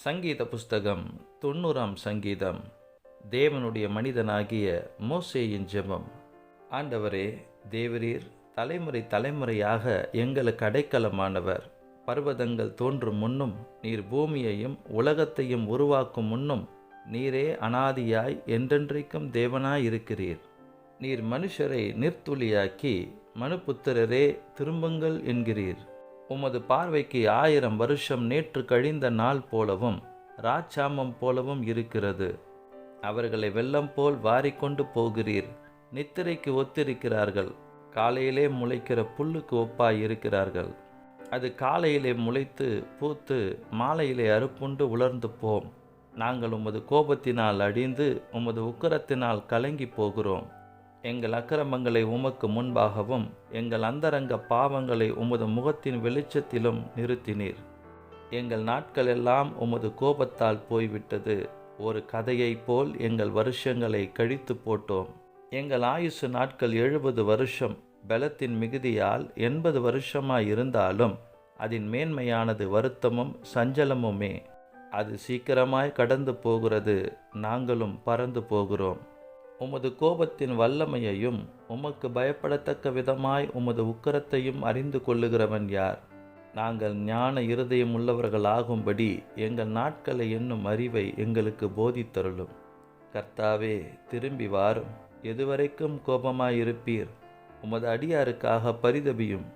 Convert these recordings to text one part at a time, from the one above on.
சங்கீத புஸ்தகம் தொண்ணூறாம் சங்கீதம். தேவனுடைய மனிதனாகிய மோசேயின் ஜெபம். ஆண்டவரே தேவரீர் தலைமுறை தலைமுறையாக எங்களுக்கு அடைக்கலமானவர். பர்வதங்கள் தோன்றும் முன்னும் நீர் பூமியையும் உலகத்தையும் உருவாக்கும் முன்னும் நீரே அனாதியாய் என்றென்றைக்கும் தேவனாய் இருக்கிறீர் நீர் மனுஷரை நிர்த்துளியாக்கி மனுப்புத்திரரே திரும்புங்கள் என்கிறீர். உமது பார்வைக்கு ஆயிரம் வருஷம் நேற்று கழிந்த நாள் போலவும் ராச்சாமம் போலவும் இருக்கிறது. அவர்களை வெள்ளம் போல் வாரிக்கொண்டு போகிறீர். நித்திரைக்கு ஒத்திருக்கிறார்கள். காலையிலே முளைக்கிற புல்லுக்கு ஒப்பாய் இருக்கிறார்கள். அது காலையிலே முளைத்து பூத்து மாலையிலே அறுப்புண்டு உலர்ந்து போம். நாங்கள் உமது கோபத்தினால் அடிந்து உமது உக்கரத்தினால் கலங்கி போகிறோம். எங்கள் அக்கிரமங்களை உமக்கு முன்பாகவும் எங்கள் அந்தரங்க பாவங்களை உமது முகத்தின் வெளிச்சத்திலும் நிறுத்தினீர். எங்கள் நாட்களெல்லாம் உமது கோபத்தால் போய்விட்டது. ஒரு கதையைப் போல் எங்கள் வருஷங்களை கழித்து போட்டோம். எங்கள் ஆயுசு நாட்கள் எழுபது வருஷம். பலத்தின் மிகுதியால் எண்பது வருஷமாய் இருந்தாலும் அதன் மேன்மையானது வருத்தமும் சஞ்சலமுமே. அது சீக்கிரமாய் கடந்து போகிறது. நாங்களும் பறந்து போகிறோம். உமது கோபத்தின் வல்லமையையும் உமக்கு பயப்படத்தக்க விதமாய் உமது உக்கரத்தையும் அறிந்து கொள்ளுகிறவன் யார்? நாங்கள் ஞான இருதயம் உள்ளவர்களாகும்படி எங்கள் நாட்களை என்னும் அறிவை எங்களுக்கு போதித்தருளும். கர்த்தாவே திரும்பி வாரும். எதுவரைக்கும் கோபமாயிருப்பீர். உமது அடியாருக்காக பரிதபியும்.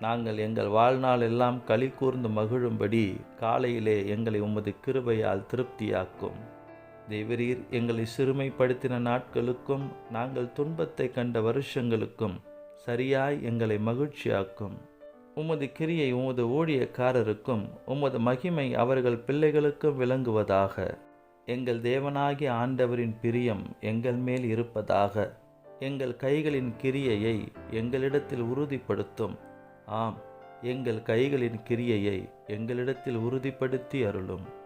நாங்கள் எங்கள் வாழ்நாள் எல்லாம் களி கூர்ந்து மகிழும்படி காலையிலே எங்களை உமது கிருபையால் திருப்தியாக்கும். தேவரீர் எங்களை சிறுமைப்படுத்தின நாட்களுக்கும் நாங்கள் துன்பத்தை கண்ட வருஷங்களுக்கும் சரியாய் எங்களை மகிழ்ச்சியாக்கும். உமது கிரியை உமது ஊழியக்காரருக்கும் உமது மகிமை அவர்கள் பிள்ளைகளுக்கும் விளங்குவதாக. எங்கள் தேவனாகிய ஆண்டவரின் பிரியம் எங்கள் மேல் இருப்பதாக. எங்கள் கைகளின் கிரியையை எங்களிடத்தில் உறுதிப்படுத்தும். ஆம் எங்கள் கைகளின் கிரியையை எங்களிடத்தில் உறுதிப்படுத்தி அருளும்.